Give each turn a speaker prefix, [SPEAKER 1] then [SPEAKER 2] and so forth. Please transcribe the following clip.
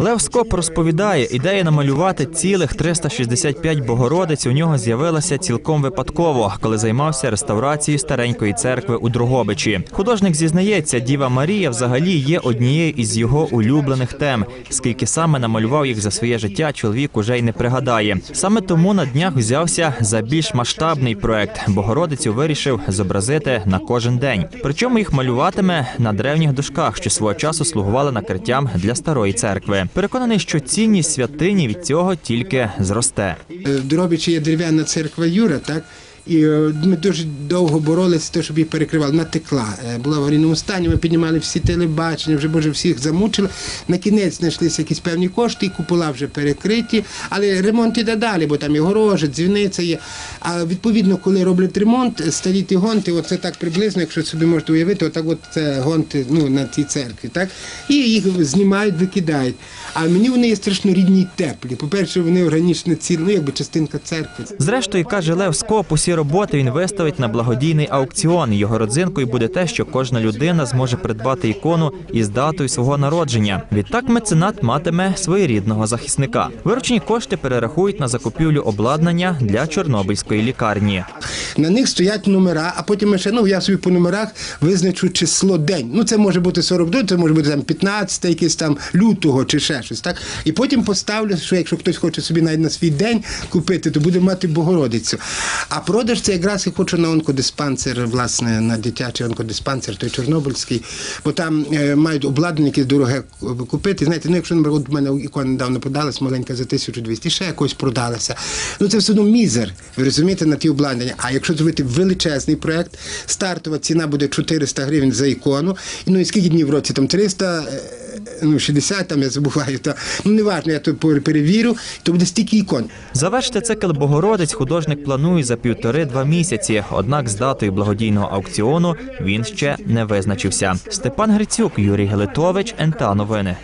[SPEAKER 1] Лев Скоп розповідає, ідея намалювати цілих 365 Богородиць у нього з'явилася цілком випадково, коли займався реставрацією старенької церкви у Дрогобичі. Художник зізнається, Діва Марія взагалі є однією із його улюблених тем. Скільки саме намалював їх за своє життя, чоловік уже й не пригадає. Саме тому на днях взявся за більш масштабний проект. Богородицю вирішив зобразити на кожен день. Причому їх малюватиме на древніх дошках, що свого часу слугували накриттям для старої церкви. Переконаний, що цінність святині від цього тільки зросте.
[SPEAKER 2] Е, В Дробічі є дерев'яна церква Юра, так? І е, ми дуже довго боролися, те, щоб її перекривали. Вона текла. Е, Була в аварійному стані, ми піднімали всі телебачення, вже боже всіх замучили. На кінець знайшлися якісь певні кошти, і купола вже перекриті, але ремонт іде далі, бо там і горожа, дзвіниця є. А відповідно, коли роблять ремонт, старі ті гонти, оце так приблизно, якщо собі можете уявити, отак от це гонти ну, на цій церкві. Так? І їх знімають, викидають. А мені вони є страшно рідні й теплі. По-перше, вони органічно ціл, ну якби частинка церкви.
[SPEAKER 1] Зрештою, каже Лев Скоп, усі роботи він виставить на благодійний аукціон. Його родзинкою буде те, що кожна людина зможе придбати ікону із датою свого народження. Відтак меценат матиме своєрідного захисника. Виручені кошти перерахують на закупівлю обладнання для Чорнобильської лікарні.
[SPEAKER 2] На них стоять номера, а потім ще ну я собі по номерах визначу число день. Ну це може бути 42, це може бути там 15 якийсь там лютого чи ще щось. Так і потім поставлю, що якщо хтось хоче собі навіть на свій день купити, то буде мати Богородицю. А продаж це якраз я хочу на онкодиспансер, власне, на дитячий онкодиспансер, той Чорнобильський, бо там е, мають обладнання, яке дороге купити. Знаєте, ну якщо наприклад, у мене ікона недавно продалась, маленька за 1200, ще якось продалася. Ну це все одно мізер. Ви розумієте, на ті обладнання. А якщо зробити величезний проект, стартова ціна буде 400 гривень за ікону. Ну і скільки днів в році? Там 300, е, ну 60, там я забуваю. Та, ну неважно, я то перевірю, то буде стільки ікон.
[SPEAKER 1] Завершити цикл Богородиць художник планує за півтори-два місяці. Однак з датою благодійного аукціону він ще не визначився. Степан Грицюк, Юрій Гелитович, НТА Новини.